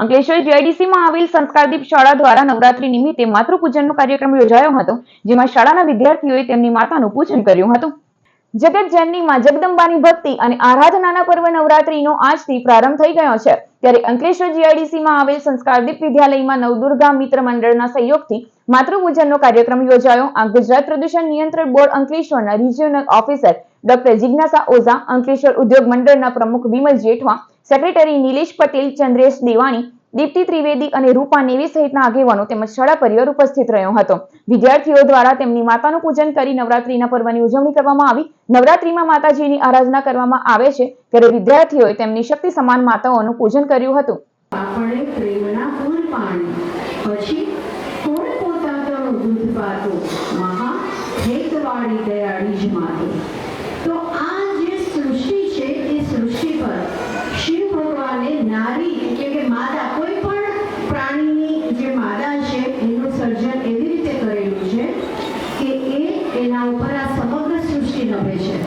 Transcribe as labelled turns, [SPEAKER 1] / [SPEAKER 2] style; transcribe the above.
[SPEAKER 1] અંકલેશ્વર જીઆઈડીસીમાં આવેલ સંસ્કારદીપ શાળા દ્વારા નવરાત્રી નિમિત્તે માતૃપૂજનનો કાર્યક્રમ યોજાયો હતો, જેમાં શાળાના વિદ્યાર્થીઓએ તેમની માતાનું પૂજન કર્યું હતું. જગત જનની માં જગદંબાની ભક્તિ અને આરાધનાના પર્વ નવરાત્રીનો આજથી પ્રારંભ થઈ ગયો છે. ત્યારે અંકલેશ્વર જીઆઈડીસીમાં આવેલ સંસ્કારદીપ વિદ્યાલયમાં નવદુર્ગા મિત્ર મંડળના સહયોગથી માતૃપૂજનનો કાર્યક્રમ યોજાયો. આ ગુજરાત પ્રદૂષણ નિયંત્રણ બોર્ડ અંકલેશ્વરના રિજિયોનલ ઓફિસર ડોક્ટર જિજ્ઞાસા ઓઝા, અંકલેશ્વર ઉદ્યોગ મંડળના પ્રમુખ વિમલ જેઠવા સેક્રેટરી નિલેશ પટેલ ચંદ્રેશ દેવાણી દીપ્તિ ત્રિવેદી અને રૂપા નેવી સહિતના આગેવાનો તેમજ શાળા પરિવાર ઉપસ્થિત રહ્યો હતો. વિદ્યાર્થીઓ દ્વારા તેમની માતાનું પૂજન કરી નવરાત્રીના પર્વની ઉજવણી કરવામાં આવી. નવરાત્રીમાં માતાજીની આરાધના કરવામાં આવે છે. ત્યારે વિદ્યાર્થીઓએ તેમની શક્તિ સમાન માતાઓનું પૂજન કર્યું હતું.
[SPEAKER 2] પ્રેમના પછી નારી કે કે માદા, કોઈ પણ પ્રાણીની જે માદા છે, એનું સર્જન એવી રીતે કરેલું છે કે એ એના ઉપર આ સમગ્ર સૃષ્ટિ નભે છે.